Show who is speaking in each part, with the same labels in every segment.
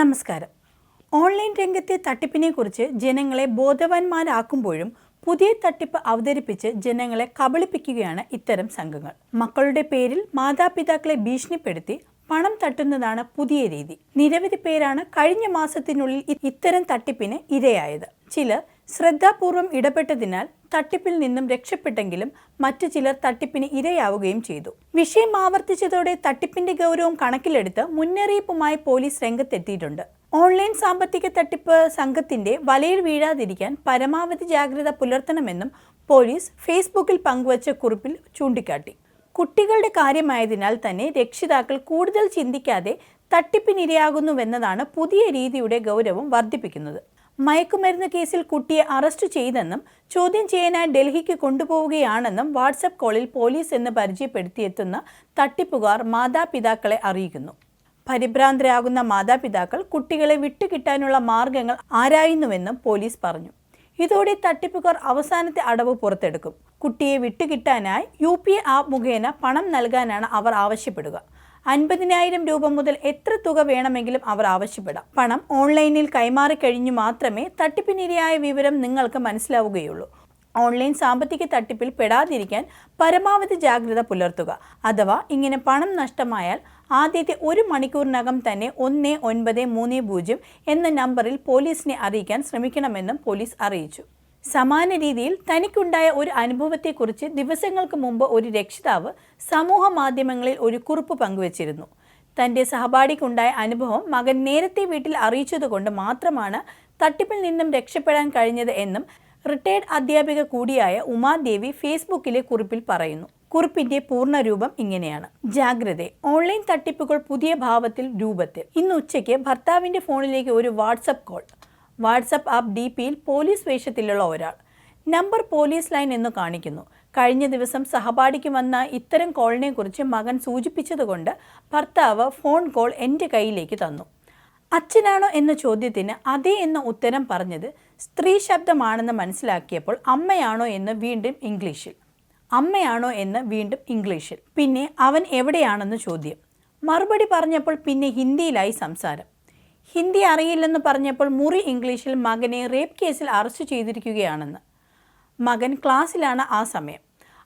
Speaker 1: നമസ്കാരം. ഓൺലൈൻ രംഗത്തെ തട്ടിപ്പിനെക്കുറിച്ച് ജനങ്ങളെ ബോധവാന്മാരാക്കുമ്പോഴും പുതിയ തട്ടിപ്പ് അവതരിപ്പിച്ച് ജനങ്ങളെ കബളിപ്പിക്കുകയാണ് ഇത്തരം സംഘങ്ങൾ. മക്കളുടെ പേരിൽ മാതാപിതാക്കളെ ഭീഷണിപ്പെടുത്തി പണം തട്ടുന്നതാണ് പുതിയ രീതി. നിരവധി പേരാണ് കഴിഞ്ഞ മാസത്തിനുള്ളിൽ ഇത്തരം തട്ടിപ്പിന് ഇരയായത്. ചിലർ ശ്രദ്ധാപൂർവം ഇടപെട്ടതിനാൽ തട്ടിപ്പിൽ നിന്നും രക്ഷപ്പെട്ടെങ്കിലും മറ്റു ചിലർ തട്ടിപ്പിന് ഇരയാവുകയും ചെയ്തു. വിഷയം ആവർത്തിച്ചതോടെ തട്ടിപ്പിന്റെ ഗൗരവം കണക്കിലെടുത്ത് മുന്നറിയിപ്പുമായി പോലീസ് രംഗത്തെത്തിയിട്ടുണ്ട്. ഓൺലൈൻ സാമ്പത്തിക തട്ടിപ്പ് സംഘത്തിന്റെ വലയിൽ വീഴാതിരിക്കാൻ പരമാവധി ജാഗ്രത പുലർത്തണമെന്നും പോലീസ് ഫേസ്ബുക്കിൽ പങ്കുവച്ച കുറിപ്പിൽ ചൂണ്ടിക്കാട്ടി. കുട്ടികളുടെ കാര്യമായതിനാൽ തന്നെ രക്ഷിതാക്കൾ കൂടുതൽ ചിന്തിക്കാതെ തട്ടിപ്പിനിരയാകുന്നുവെന്നതാണ് പുതിയ രീതിയുടെ ഗൗരവം വർദ്ധിപ്പിക്കുന്നത്. മയക്കുമരുന്ന് കേസിൽ കുട്ടിയെ അറസ്റ്റ് ചെയ്തെന്നും ചോദ്യം ചെയ്യാനായി ഡൽഹിക്ക് കൊണ്ടുപോവുകയാണെന്നും വാട്സപ്പ് കോളിൽ പോലീസ് എന്ന് പരിചയപ്പെടുത്തിയെത്തുന്ന തട്ടിപ്പുകാർ മാതാപിതാക്കളെ അറിയിക്കുന്നു. പരിഭ്രാന്തരാകുന്ന മാതാപിതാക്കൾ കുട്ടികളെ വിട്ടുകിട്ടാനുള്ള മാർഗങ്ങൾ ആരായുന്നുവെന്നും പോലീസ് പറഞ്ഞു. ഇതോടെ തട്ടിപ്പുകാർ അവസാനത്തെ അടവ് പുറത്തെടുക്കും. കുട്ടിയെ വിട്ടുകിട്ടാനായി യു പി ആപ്പ് മുഖേന പണം നൽകാനാണ് അവർ ആവശ്യപ്പെടുക. അൻപതിനായിരം രൂപ മുതൽ എത്ര തുക വേണമെങ്കിലും അവർ ആവശ്യപ്പെടാം. പണം ഓൺലൈനിൽ കൈമാറി കഴിഞ്ഞു മാത്രമേ തട്ടിപ്പിനിരയായ വിവരം നിങ്ങൾക്ക് മനസ്സിലാവുകയുള്ളൂ. ഓൺലൈൻ സാമ്പത്തിക തട്ടിപ്പിൽ പെടാതിരിക്കാൻ പരമാവധി ജാഗ്രത പുലർത്തുക. അഥവാ ഇങ്ങനെ പണം നഷ്ടമായാൽ ആദ്യത്തെ ഒരു മണിക്കൂറിനകം തന്നെ ഒന്ന് ഒൻപത് മൂന്ന് പൂജ്യം എന്ന നമ്പറിൽ പോലീസിനെ അറിയിക്കാൻ ശ്രമിക്കണമെന്നും പോലീസ് അറിയിച്ചു. സമാന രീതിയിൽ തനിക്കുണ്ടായ ഒരു അനുഭവത്തെക്കുറിച്ച് ദിവസങ്ങൾക്ക് മുമ്പ് ഒരു രക്ഷിതാവ് സമൂഹ മാധ്യമങ്ങളിൽ ഒരു കുറിപ്പ് പങ്കുവച്ചിരുന്നു. തന്റെ സഹപാഠിക്കുണ്ടായ അനുഭവം മകൻ നേരത്തെ വീട്ടിൽ അറിയിച്ചതുകൊണ്ട് മാത്രമാണ് തട്ടിപ്പിൽ നിന്നും രക്ഷപ്പെടാൻ കഴിഞ്ഞത് എന്നും റിട്ടയർഡ് അധ്യാപിക കൂടിയായ ഉമാദേവി ഫേസ്ബുക്കിലെ കുറിപ്പിൽ പറയുന്നു. കുറിപ്പിന്റെ പൂർണരൂപം ഇങ്ങനെയാണ്. ജാഗ്രത ഓൺലൈൻ തട്ടിപ്പുകൾ പുതിയ ഭാവത്തിൽ രൂപത്തിൽ. ഇന്ന് ഉച്ചയ്ക്ക് ഭർത്താവിന്റെ ഫോണിലേക്ക് ഒരു വാട്സപ്പ് കോൾ. വാട്സപ്പ് ആപ്പ് ഡി പിയിൽ പോലീസ് വേഷത്തിലുള്ള ഒരാൾ. നമ്പർ പോലീസ് ലൈൻ എന്ന് കാണിക്കുന്നു. കഴിഞ്ഞ ദിവസം സഹപാഠിക്ക് വന്ന ഇത്തരം കോളിനെ കുറിച്ച് മകൻ സൂചിപ്പിച്ചതുകൊണ്ട് ഭർത്താവ് ഫോൺ കോൾ എന്റെ കയ്യിലേക്ക് തന്നു. അച്ഛനാണോ എന്ന ചോദ്യത്തിന് അതേ എന്ന ഉത്തരം പറഞ്ഞത് സ്ത്രീ ശബ്ദമാണെന്ന് മനസ്സിലാക്കിയപ്പോൾ അമ്മയാണോ എന്ന് വീണ്ടും ഇംഗ്ലീഷിൽ. അമ്മയാണോ എന്ന് വീണ്ടും ഇംഗ്ലീഷിൽ. പിന്നെ അവൻ എവിടെയാണെന്ന് ചോദ്യം. മറുപടി പറഞ്ഞപ്പോൾ പിന്നെ ഹിന്ദിയിലായി സംസാരം. ഹിന്ദി അറിയില്ലെന്ന് പറഞ്ഞപ്പോൾ മുറി ഇംഗ്ലീഷിൽ മകനെ റേപ്പ് കേസിൽ അറസ്റ്റ് ചെയ്തിരിക്കുകയാണെന്ന്. മകൻ ക്ലാസ്സിലാണ് ആ സമയം.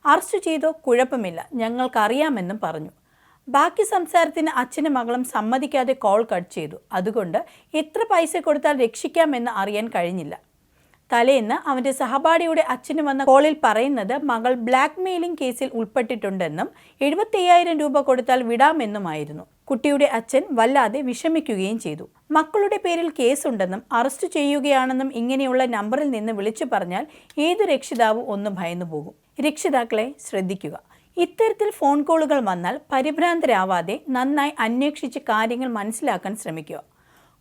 Speaker 1: അറസ്റ്റ് ചെയ്തോ കുഴപ്പമില്ല ഞങ്ങൾക്കറിയാമെന്നും പറഞ്ഞു. ബാക്കി സംസാരത്തിന് അച്ഛനും മകളും സമ്മതിക്കാതെ കോൾ കട്ട് ചെയ്തു. അതുകൊണ്ട് എത്ര പൈസ കൊടുത്താൽ രക്ഷിക്കാമെന്ന് അറിയാൻ കഴിഞ്ഞില്ല. തലേന്ന് അവന്റെ സഹപാഠിയുടെ അച്ഛന് വന്ന കോളിൽ പറയുന്നത് മകൾ ബ്ലാക്ക് മെയിലിംഗ് കേസിൽ ഉൾപ്പെട്ടിട്ടുണ്ടെന്നും എഴുപത്തയ്യായിരം രൂപ കൊടുത്താൽ വിടാമെന്നുമായിരുന്നു. കുട്ടിയുടെ അച്ഛൻ വല്ലാതെ വിഷമിക്കുകയും ചെയ്തു. മക്കളുടെ പേരിൽ കേസുണ്ടെന്നും അറസ്റ്റ് ചെയ്യുകയാണെന്നും ഇങ്ങനെയുള്ള നമ്പറിൽ നിന്ന് വിളിച്ചു പറഞ്ഞാൽ ഏതു രക്ഷിതാവും ഒന്ന് ഭയന്നു പോകും. രക്ഷിതാക്കളെ ശ്രദ്ധിക്കുക. ഇത്തരത്തിൽ ഫോൺ കോളുകൾ വന്നാൽ പരിഭ്രാന്തരാവാതെ നന്നായി അന്വേഷിച്ച് കാര്യങ്ങൾ മനസ്സിലാക്കാൻ ശ്രമിക്കുക.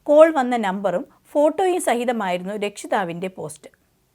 Speaker 1: കോൾ വന്ന നമ്പറും ഫോട്ടോയും സഹിതമായിരുന്നു രക്ഷിതാവിന്റെ പോസ്റ്റ്.